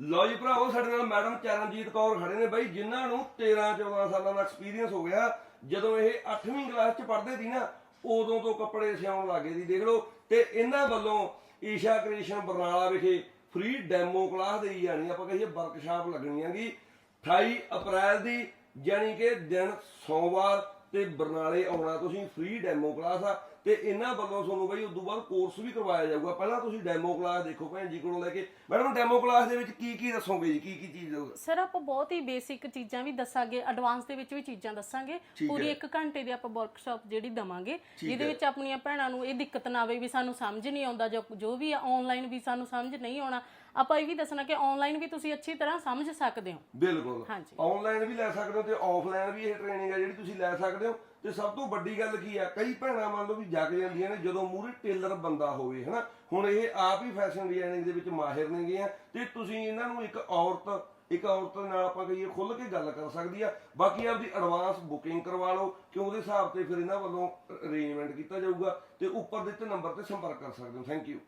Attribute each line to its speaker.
Speaker 1: ਲਓ ਜੀ ਭਰਾਓ ਸਾਡੇ ਨਾਲ ਮੈਡਮ ਚਰਨਜੀਤ ਕੌਰ ਖੜੇ ਨੇ ਬਾਈ, ਜਿਨ੍ਹਾਂ ਨੂੰ 13 14 ਸਾਲਾਂ ਦਾ ਐਕਸਪੀਰੀਅੰਸ ਹੋ ਗਿਆ। ਜਦੋਂ ਇਹ 8ਵੀਂ ਕਲਾਸ ਚ ਪੜ੍ਹਦੇ ਸੀ ਨਾ, ਉਦੋਂ ਤੋਂ ਕੱਪੜੇ ਸਿਉਣ ਲੱਗੇ ਸੀ, ਦੇਖ ਲਓ। ਤੇ ਇਹਨਾਂ ਵੱਲੋਂ ਈਸ਼ਾ ਕ੍ਰਿਸ਼ਨ ਬਰਨਾਲਾ ਵਿਖੇ ਫ੍ਰੀ ਡੈਮੋ ਕਲਾਸ ਦੇਈ ਜਾਣੀ, ਆਪਾਂ ਕਹੀਏ ਵਰਕਸ਼ਾਪ ਲੱਗਣੀ ਹੈਗੀ। 28 ਅਪ੍ਰੈਲ ਦੀ, ਜਾਣੀ ਕਿ ਦਿਨ ਸੋਮਵਾਰ ਤੇ ਬਰਨਾਲੇ ਆਉਣਾ ਤੁਸੀਂ ਫ੍ਰੀ ਡੈਮੋ ਕਲਾਸ ਆ ਤੇ ਇਹਨਾਂ ਵੱਲੋਂ ਤੁਹਾਨੂੰ ਬਈ ਉਦੋਂ ਬਾਅਦ ਕੋਰਸ ਵੀ ਕਰਵਾਇਆ ਜਾਊਗਾ। ਪਹਿਲਾਂ ਤੁਸੀਂ ਡੈਮੋ ਕਲਾਸ ਦੇਖੋ ਭੈਣ ਜੀ ਕੋਲੋਂ ਲੈ ਕੇ। ਮੈਡਮ ਡੈਮੋ ਕਲਾਸ ਦੇ ਵਿੱਚ ਕੀ ਕੀ ਦੱਸੋਗੇ ਜੀ? ਕੀ ਕੀ ਚੀਜ਼
Speaker 2: ਸਰ ਆਪਾਂ ਬਹੁਤ ਹੀ ਬੇਸਿਕ ਚੀਜ਼ਾਂ ਵੀ ਦੱਸਾਂਗੇ। ਐਡਵਾਂਸ ਦੇ ਵਿੱਚ ਵੀ ਚੀਜ਼ਾਂ ਦੱਸਾਂਗੇ। ਪੂਰੀ 1 ਘੰਟੇ ਦੀ ਆਪਾਂ ਵਰਕਸ਼ਾਪ ਜਿਹੜੀ ਦਵਾਂਗੇ। ਜਿਹਦੇ ਵਿੱਚ ਆਪਣੀਆਂ ਭੈਣਾਂ ਨੂੰ ਇਹ ਦਿੱਕਤ ਨਾ ਆਵੇ ਵੀ ਸਾਨੂੰ ਸਮਝ ਨਹੀਂ ਆਉਂਦਾ ਜੋ ਜੋ ਵੀ ਆਨਲਾਈਨ ਵੀ ਸਾਨੂੰ ਸਮਝ ਨਹੀਂ ਆਉਣਾ। ਆਪਾਂ ਇਹ ਵੀ ਦੱਸਣਾ ਕਿ ਆਨਲਾਈਨ ਵੀ ਤੁਸੀਂ ਅੱਛੀ ਤਰ੍ਹਾਂ ਸਮਝ ਸਕਦੇ ਹੋ।
Speaker 1: ਬਿਲਕੁਲ।
Speaker 2: ਹਾਂਜੀ।
Speaker 1: ਆਨਲਾਈਨ ਵੀ ਲੈ ਸਕਦੇ ਹੋ ਤੇ ਆਫਲਾਈਨ ਵੀ ਇਹ ਟ੍ਰੇਨਿੰਗ ਹੈ ਜਿਹੜੀ ਤੁਸੀਂ ਲੈ ਸਕਦੇ ਹੋ। ਤੇ ਸਭ ਤੋਂ ਵੱਡੀ ਗੱਲ ਕੀ ਆ, ਕਈ ਭੈਣਾਂ ਮੰਨ ਲਓ ਵੀ ਜਗ ਜਾਂਦੀਆਂ ਨੇ, ਜਦੋਂ ਮੂਰੇ ਟੇਲਰ ਬੰਦਾ ਹੋਵੇ, ਹਨਾ? ਹੁਣ ਇਹ ਆਪ ਹੀ ਫੈਸ਼ਨ ਡਿਜ਼ਾਈਨਿੰਗ ਦੇ ਵਿੱਚ ਮਾਹਿਰ ਨੇਗੇ ਆ, ਤੇ ਤੁਸੀਂ ਇਹਨਾਂ ਨੂੰ ਇੱਕ ਔਰਤ ਇੱਕ ਔਰਤ ਨਾਲ ਆਪਾਂ ਕਹੀਏ ਖੁੱਲ ਕੇ ਗੱਲ ਕਰ ਸਕਦੀ ਆ। ਬਾਕੀ ਆਪਦੀ ਐਡਵਾਂਸ ਬੁਕਿੰਗ ਕਰਵਾ ਲਓ ਕਿ ਉਹਦੇ ਹਿਸਾਬ ਤੇ ਫਿਰ ਇਹਨਾਂ ਵੱਲੋਂ ਅਰੇਂਜਮੈਂਟ ਕੀਤਾ ਜਾਊਗਾ, ਤੇ ਉੱਪਰ ਦਿੱਤੇ ਨੰਬਰ ਤੇ ਸੰਪਰਕ ਕਰ ਸਕਦੇ ਹੋ। Thank you